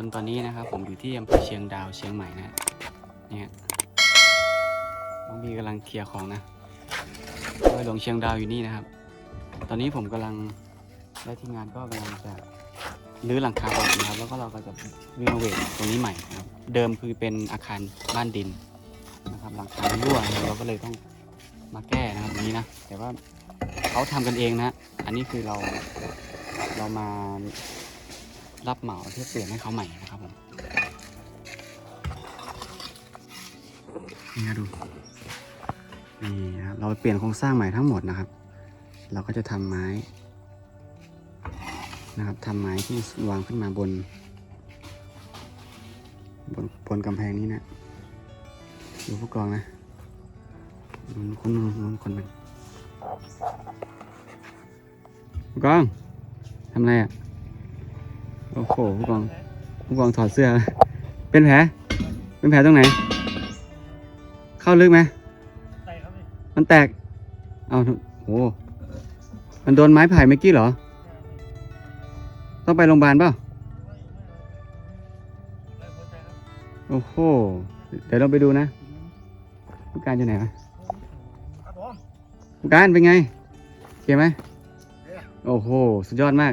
คนตอนนี้นะครับผมอยู่ที่อำเภอเชียงดาวเชียงใหม่นะเนี่ยน้องบีกำลังเคลียร์ของนะโดยหลวงเชียงดาวอยู่นี่นะครับ ตอนนี้ผมกำลังและทีมงานก็กำลังจะรื้อหลังคาออกนะครับ แล้วก็เราก็จะรีโนเวทตรงนี้ใหม่นะครับเดิมคือเป็นอาคารบ้านดินนะครับหลังคามันรั่วนะรเราก็เลยต้องมาแก้นะครับตรงนี้นะแต่ว่าเขาทำกันเองนะ อันนี้คือเราเรามา รับเหมาเพื่เปลี่ยนให้เขาใหม่นะครับผมนี่นะดูนี่นะครับเราเปลี่ยนโครงสร้างใหม่ทั้งหมดนะครับ เราก็จะทำไม้นะครับทำไม้ที่วางขึ้นมาบน บนบนกำแพงนี้นะดูผู้กองนะมันคนมันคนหนึ่งผู้กองทำอะไรอะ หผู้กองผู้กองถอดเสื้อ เป็นแผล เป็นแผลตรงไหน เข้าลึกไหมใส่ครับมันแตก เอาโหมันโดนไม้ไผ่เมื่อกี้เหรอ ต้องไปโรงพยาบาลเปล่าวโอ้โห เดี๋ยวเราไปดูนะผู้การอยู่ไหนวะผู้การเป็นไงโอเคไหม โอ้โห สุดยอดมาก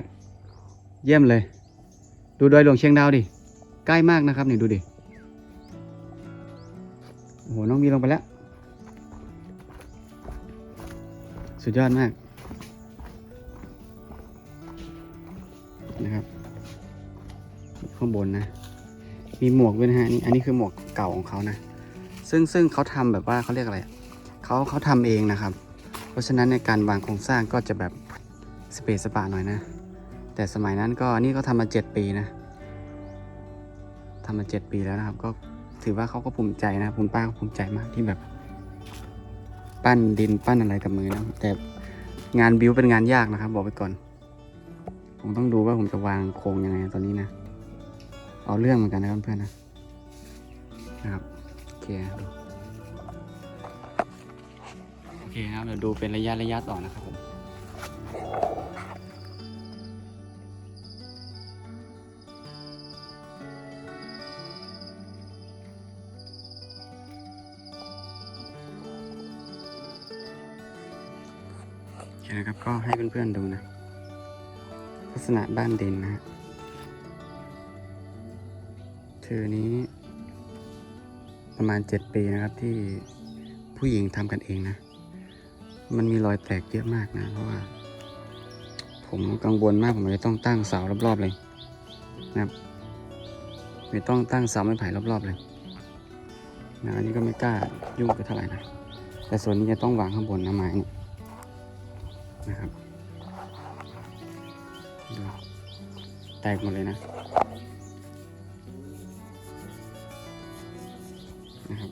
เยี่ยมเลย ดูดอยหลวงเชียงดาวดิ ใกล้มากนะครับนี่ดูดิ โอ้โห น้องมีลงไปแล้ว สุดยอดมาก นะครับ ข้างบนนะ มีหมวกด้วยนะฮะนี่อันนี้คือหมวกเก่าของเขานะ ซึ่งซึ่งเขาทำแบบว่าเขาเรียกอะไร เขาเขาทำเองนะครับ เพราะฉะนั้นในการวางโครงสร้างก็จะแบบสเปซสปาหน่อยนะ แต่สมัยนั้นก็นี่ก็ทำมาเจ็ดปีนะทำมาเจ็ดปีแล้วนะครับ ก็ถือว่าเขาก็ภูมิใจนะคุณป้าก็ภูมิใจมากที่แบบ ปั้นดินปั้นอะไรกับมือนะแต่งานบิวเป็นงานยากนะครับ บอกไปก่อน ผมต้องดูว่าผมจะวางโครงยังไงตอนนี้นะ เอาเรื่องเหมือนกันนะเพื่อนๆนะนะครับโอเคดูโอเคครับเดี๋ยวดูเป็นระยะระยะต่อนะครับผม นะครับ ก็ให้เพื่อนๆดูนะ ลักษณะบ้านดินนะฮะเธอนี้ ประมาณ 7 ปีนะครับที่ผู้หญิงทำกันเองนะ มันมีรอยแตกเยอะมากนะ เพราะว่า ผมกังวลมากผมเลยต้องตั้งเสารอบๆเลยนะครับไม่ต้องตั้งเสาไม้ไผ่รอบๆเลยนะอันนี้ก็ไม่กล้ายุ่งไปเท่าไหร่นะแต่ส่วนนี้จะต้องวางข้างบนนะไม้เนี่ย แตกหมดเลยนะนะครับ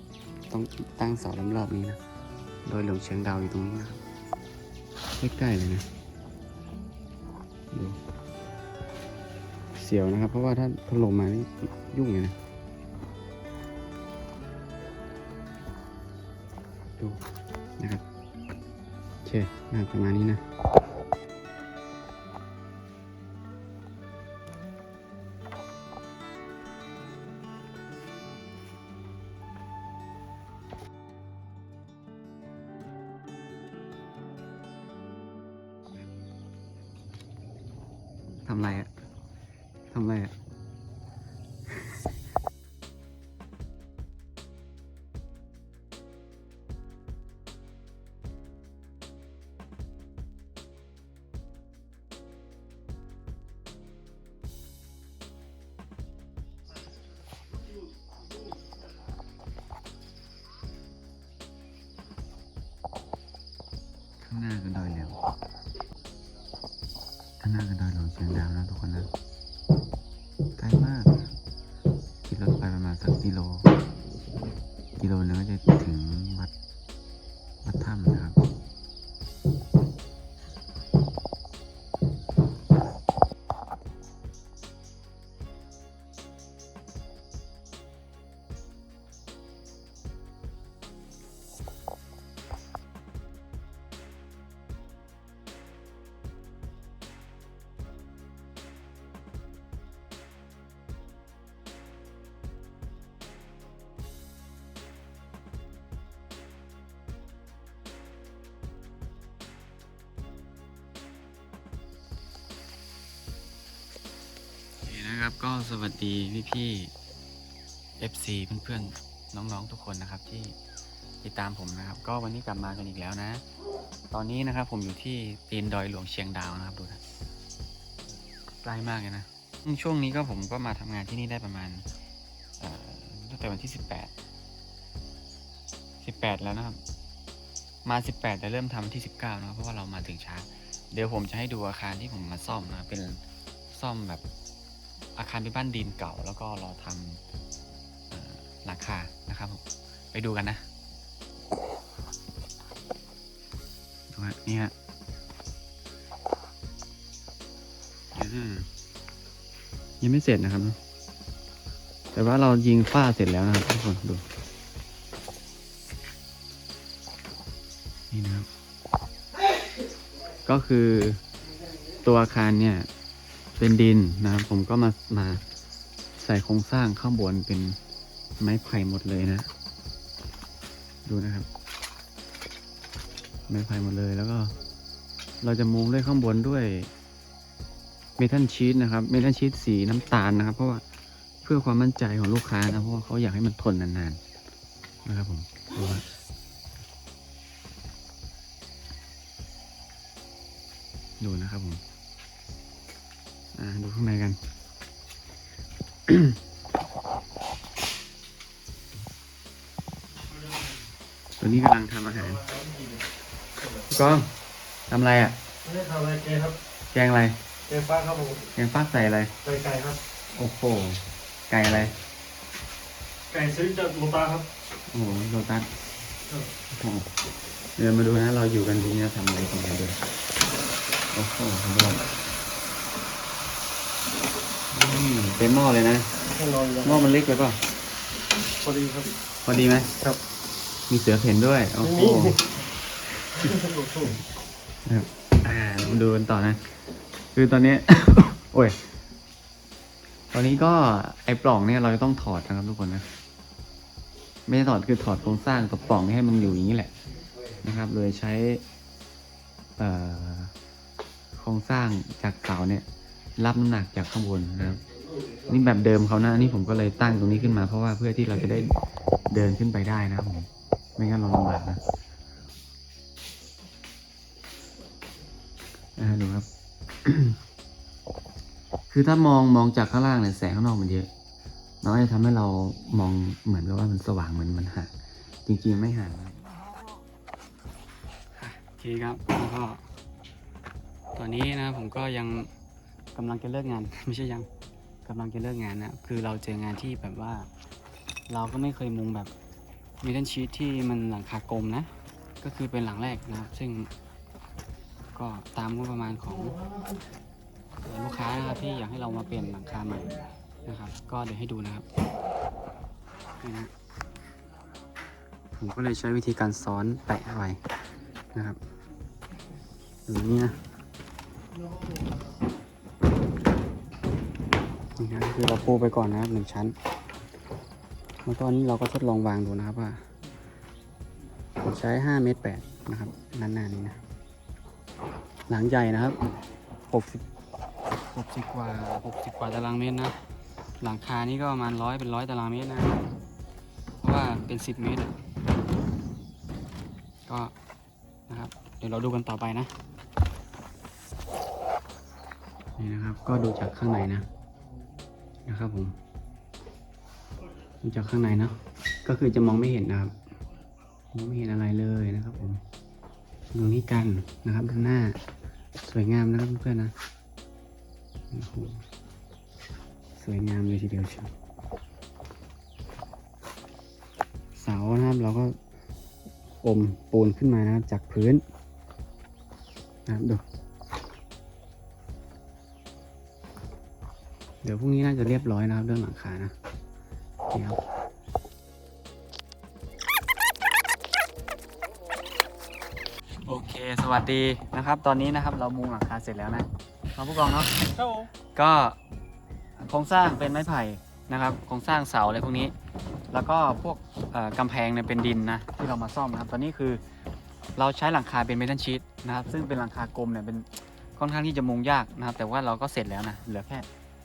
ต้องตั้งเสารอบๆนี้นะ โดยหลวงเชียงดาวอยู่ตรงนี้นะครับใกล้ๆเลยนะดูเสียวนะครับ เพราะว่าถ้าถล่มมานี่ยุ่งเลยนะดูนะครับ โอเคน่าประมาณนี้นะ ทำไรอะทำไรอะข้างหน้าคือด คือดอยหลวงเชียงดาวนะทุกคนนะ นะครับก็สวัสดีพี่พี่ FC เพื่อนๆน้องๆทุกคนนะครับที่ติดตามผมนะครับ ก็วันนี้กลับมากันอีกแล้วนะ ตอนนี้นะครับผมอยู่ที่ตีนดอยหลวงเชียงดาวนะครับดูนะใกล้มากเลยนะช่วงนี้ก็ผมก็มาทำงานที่นี่ได้ประมาณตั้งแต่วันที่18 18แล้วนะครับ มา18แต่เริ่มทำที่19นะครับเพราะว่าเรามาถึงช้า เดี๋ยวผมจะให้ดูอาคารที่ผมมาซ่อมนะเป็นซ่อมแบบ อาคารเป็นบ้านดินเก่า แล้วก็เราทำหลังคานะครับผมไปดูกันนะดูฮะนี่ฮะยังไม่เสร็จนะครับ แต่ว่าเรายิงฝ้าเสร็จแล้วนะครับทุกคนดู นี่นะครับ ก็คือตัวอาคารเนี่ย เป็นดินนะครับผมก็มามาใส่โครงสร้างข้างบนเป็นไม้ไผ่หมดเลยนะ ดูนะครับ ไม้ไผ่หมดเลยแล้วก็ เราจะมุงด้วยข้างบนด้วยเมทัลชีตนะครับเมทัลชีตสีน้ำตาลนะครับ เพราะว่าเพื่อความมั่นใจของลูกค้านะเพราะว่าเขาอยากให้มันทนนานๆนะครับผมดูว่าดูนะครับผม อ่าดูข้างในกันตัวนี้กำลังทำอาหารพี่ก้องทำอะไรอะไม่ได้ทำอะไรเกครับแกงอะไรเกฟ้าครับผมแกงฟักใส่อะไร ไก่ไก่ครับ โอ้โห ไก่อะไร ไก่ซื้อจากโลตาครับโอ้โหโลตัสโอ้โหเดี๋ยวมาดูนะ เราอยู่กันที่นี่เราทำอะไรกันกันดูโอ้โหขอบคุณ อืมเต็มหม้อเลยนะให้นอนอยู่หม้อมันเล็กไปเปล่าพอดีครับ พอดีไหมครับ มีเสือเพ่นด้วยโอ้โหไม่มีนะครับอ่ามาดูกันต่อนะ คือตอนนี้ โอ้ย ตอนนี้ก็ไอ้ปล่องเนี่ยเราจะต้องถอดนะครับทุกคนนะ ไม่ได้ถอดคือถอดโครงสร้างตัวปล่องให้มันอยู่อย่างนี้แหละ นะครับ โดยใช้ เอ่อ โครงสร้างจากเสาเนี่ย รับน้ำหนักจากข้างบนนะครับ นี่แบบเดิมเขานะนี่ผมก็เลยตั้งตรงนี้ขึ้นมา เพราะว่าเพื่อที่เราจะได้เดินขึ้นไปได้นะผมไม่งั้นเราลำบากนะอดูครับ คือถ้ามองมองจากข้างล่างเนี่ยแสงข้างนอกมันเยอะมันก็จะทำให้เรามองเหมือนกับว่ามันสว่างเหมือนมันห่างจริงๆไม่ห่างครับโอเคครับแล้วก็ตอนนี้นะผมก็ยังกำลังจะเลิกงานไม่ใช่ยัง กำลังจะเลิกงานนะคือเราเจองานที่แบบว่า เราก็ไม่เคยมุงแบบมิเทนชีตที่มันหลังคากลมนะ ก็คือเป็นหลังแรกนะครับ ซึ่งก็ตามงบประมาณของลูกค้านะครับที่อยากให้เรามาเปลี่ยนหลังคาใหม่นะครับ ก็เดี๋ยวให้ดูนะครับนี่นะผมก็เลยใช้วิธีการซ้อนแปะไว้นะครับอย่างนี้นะ นี่นะคือเราปูไปก่อนนะครับหนึ่งชั้นแล้วก็อันนี้เราก็ทดลองวางดูนะครับว่าผมใช้5เมตร8นะครับนานๆนี้นะหลังใหญ่นะครับหกสิบหกสิบกว่าหกสิบกว่าตารางเมตรนะ หลังคานี่ก็ประมาณร้อยเป็นร้อยตารางเมตรนะเพราะว่าเป็นสิบเมตรก็นะครับ เดี๋ยวเราดูกันต่อไปนะนี่นะครับก็ดูจากข้างในนะ นะครับผมดูจากข้างในเนาะก็คือจะมองไม่เห็นนะครับ มองไม่เห็นอะไรเลยนะครับ ผมตรงนี้กันนะครับด้านหน้า สวยงามนะครับเพื่อนๆนะโอ้โหสวยงามเลยทีเดียวเชียวเสานะครับเราก็อมปูนขึ้นมานะครับจากพื้นนะครับดู เดี๋ยวพรุ่งนี้น่าจะเรียบร้อยนะครับเรื่องหลังคานะนี่ครับโอเค สวัสดีนะครับ ตอนนี้นะครับเรามุงหลังคาเสร็จแล้วนะเราผู้กองเนาะครับผมก็โครงสร้างเป็นไม้ไผ่นะครับโครงสร้างเสาอะไรพวกนี้ แล้วก็พวกเอ่อกำแพงเนี่ยเป็นดินนะที่เรามาซ่อมนะครับ ตอนนี้คือเราใช้หลังคาเป็นเมทัลชีตนะครับ ซึ่งเป็นหลังคากลมเนี่ยเป็นค่อนข้างที่จะมุงยากนะครับ แต่ว่าเราก็เสร็จแล้วนะเหลือแค่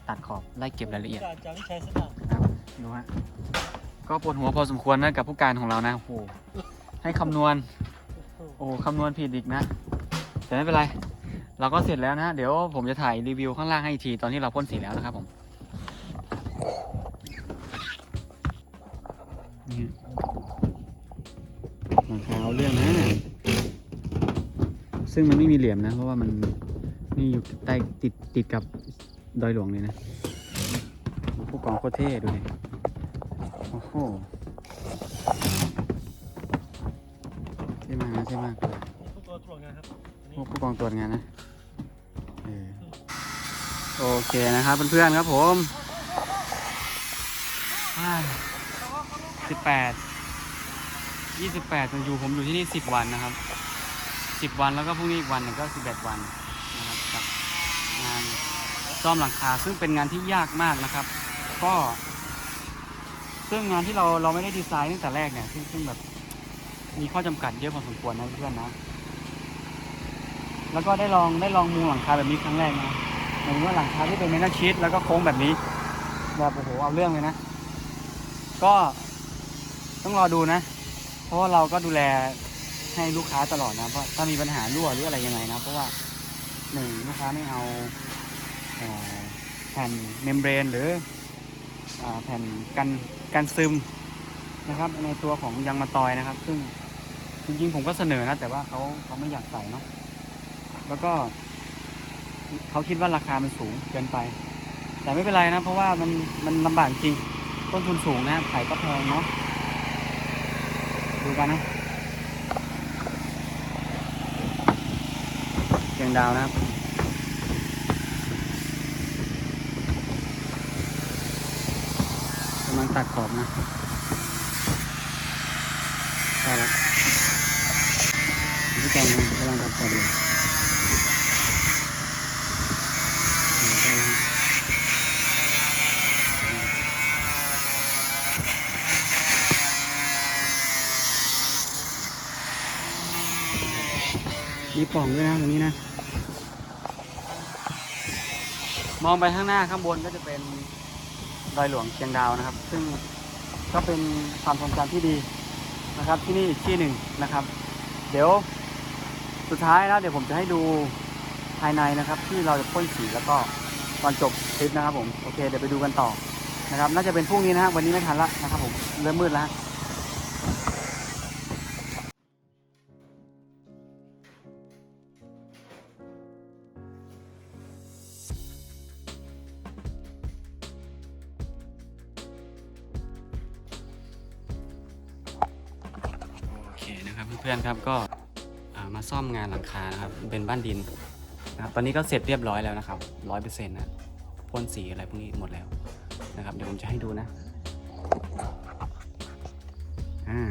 ตัดขอบไล่เก็บรายละเอียดจากวิชัยสนามครับดูฮะก็ปวดหัวพอสมควรนะกับผู้การของเรานะโอ้โหให้คำนวณ โอ้คำนวณผิดอีกนะ แต่ไม่เป็นไร เราก็เสร็จแล้วนะ เดี๋ยวผมจะถ่ายรีวิวข้างล่างให้อีกที ตอนที่เราพ่นสีแล้วนะครับผมนี่หลังคาเอาเรื่องนะ ซึ่งมันไม่มีเหลี่ยมนะ เพราะว่ามันนี่อยู่ใต้ติดติดกับ ดอยหลวงเลยนะผู้กองโคตรเท่ดูดิโอ้โหเท่มากนะเท่มากทุกตัวตรวจงานครับอันพนี้วกผู้กองตรวจงานนะเออโอเคนะครับเพื่อนๆครับผมสิบแปดยี่สิบแปดอยู่ผมอยู่ที่นี่สิบวันนะครับสิบวันแล้วก็พรุ่งนี้อีกวันหนึ่งก็สิบเอ็ดวันนะครับกับงาน ซ่อมหลังคา ซึ่งเป็นงานที่ยากมากนะครับ ก็ ซึ่งงานที่เราเราไม่ได้ดีไซน์ตั้งแต่แรกเนี่ยซึ่งซึ่งแบบมีข้อจำกัดเยอะพอสมควรนะเพื่อนนะ แล้วก็ได้ลองได้ลองมุงหลังคาแบบนี้ครั้งแรกนะหมายถึงว่าหลังคาที่เป็นเมทัลชีตแล้วก็โค้งแบบนี้แบบโอ้โหเอาเรื่องเลยนะ ก็ต้องรอดูนะ เพราะว่าเราก็ดูแลให้ลูกค้าตลอดนะเพราะถ้ามีปัญหารั่วหรืออะไรยังไงนะ เพราะว่าหนึ่งลูกค้าไม่เอา แผ่นเมมเบรน หรือแผ่นกันกันซึมนะครับ ในตัวของยางมะตอยนะครับ ซึ่งจริงๆผมก็เสนอนะแต่ว่าเขาเขาไม่อยากใส่เนาะแล้วก็เขาคิดว่าราคามันสูงเกินไป แต่ไม่เป็นไรนะ เพราะว่ามันมันลำบากจริง ต้นทุนสูงนะไข่ก็แพงเนาะดูกันนะเชียงดาวนะครับำลังตัดขอบนะได้แล้วพี่แกงกำลังตัดขอบอยู่มีป่องด้วยนะตรงนี้นะ มองไปข้างหน้าข้างบนก็จะเป็น ดอยหลวงเชียงดาวนะครับ ซึ่งก็เป็นความทรงจำที่ดีนะครับที่นี่อีกที่หนึ่งนะครับ เดี๋ยวสุดท้ายแล้วเดี๋ยวผมจะให้ดูภายในนะครับ ที่เราจะพ่นสีแล้วก็ตอนจบคลิปนะครับผมโอเคเดี๋ยวไปดูกันต่อนะครับ น่าจะเป็นพรุ่งนี้นะฮะวันนี้ไม่ทันละนะครับผมเริ่มมืดแล้ว พื่อนครับก็มาซ่อมงานหลังคานะครับเป็นบ้านดินนะครับตอนนี้ก็เสร็จเรียบร้อยแล้วนะครับร้อยเปอร์เซ็นต์นะพ่นสีอะไรพวกนี้หมดแล้วนะครับ เดี๋ยวผมจะให้ดูนะอ่า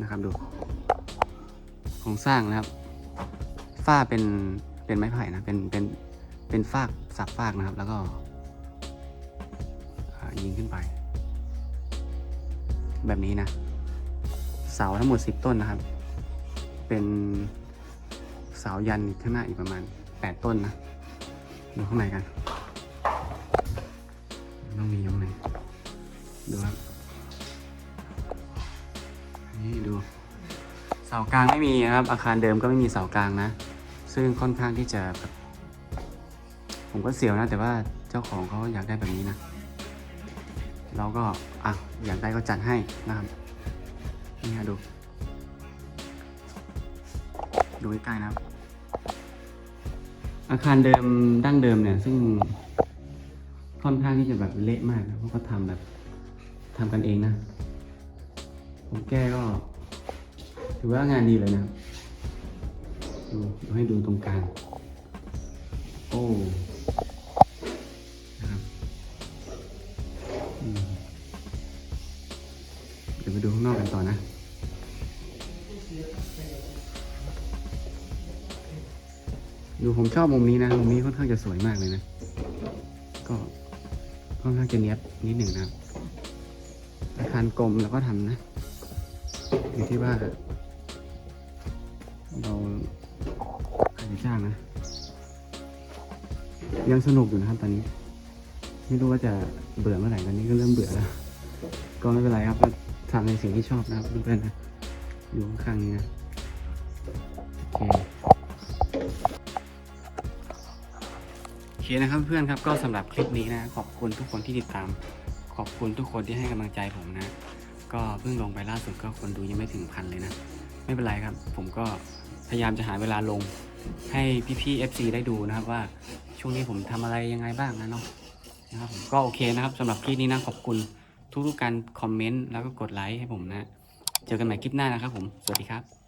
นะครับดูโครงสร้างนะครับฝ้าเป็นเป็นไม้ไผ่นะเป็นเป็นเป็นฟากสับฟากนะครับ แล้วก็ยิงขึ้นไป แบบนี้นะ เสาทั้งหมด 10 ต้นนะครับ เป็นเสายันข้างหน้าอีกประมาณ 8 ต้นนะ ดูข้างในกัน ต้องมีข้างในดูครับ นี่ดู เสากลางไม่มีนะครับ อาคารเดิมก็ไม่มีเสากลางนะ ซึ่งค่อนข้างที่จะแบบผมก็เสียวนะ แต่ว่าเจ้าของเขาอยากได้แบบนี้นะเราก็อะอยากได้ก็จัดให้นะครับนี่ฮะดู ดูใกล้ๆนะครับ อาคารเดิมดั้งเดิมเนี่ย ซึ่งค่อนข้างที่จะแบบเละมากนะเพราะเขาทำแบบทำกันเองนะ ผมแก้ก็ ถือว่างานดีเลยนะดูดให้ดูตรงกลาง โอ้นะครับเดี๋ยวไปดูข้างนอกกันต่อนะ ดูผมชอบมุมนี้นะ มุมนี้ค่อนข้างจะสวยมากเลยนะ ก็ค่อนข้างจะเนี้ยบนิดหนึ่งนะครับอาคารกลมแล้วก็ทำนะอยู่ที่ว่าเราใครจะจ้างนะ ยังสนุกอยู่นะครับตอนนี้ ไม่รู้ว่าจะเบื่อเมื่อไหร่ตอนนี้ก็เริ่มเบื่อแล้ว ก็ไม่เป็นไรครับก็ทำในสิ่งที่ชอบนะครับเพื่อนๆนะอยู่ข้างๆนี้นะ เคนะครับเพื่อนครับก็สำหรับคลิปนี้นะ ขอบคุณทุกคนที่ติดตาม ขอบคุณทุกคนที่ให้กำลังใจผมนะ ก็เพิ่งลงไปล่าสุดก็คนดูยังไม่ถึงพันเลยนะ ไม่เป็นไรครับ ผมก็พยายามจะหาเวลาลงให้พี่ๆ FC ได้ดูนะครับว่าช่วงนี้ผมทำอะไรยังไงบ้างนะเนาะนะครับผมก็โอเคนะครับสำหรับคลิปนี้นะขอบคุณทุกๆการคอมเมนต์แล้วก็กดไลค์ให้ผมนะ เจอกันใหม่คลิปหน้านะครับผม สวัสดีครับ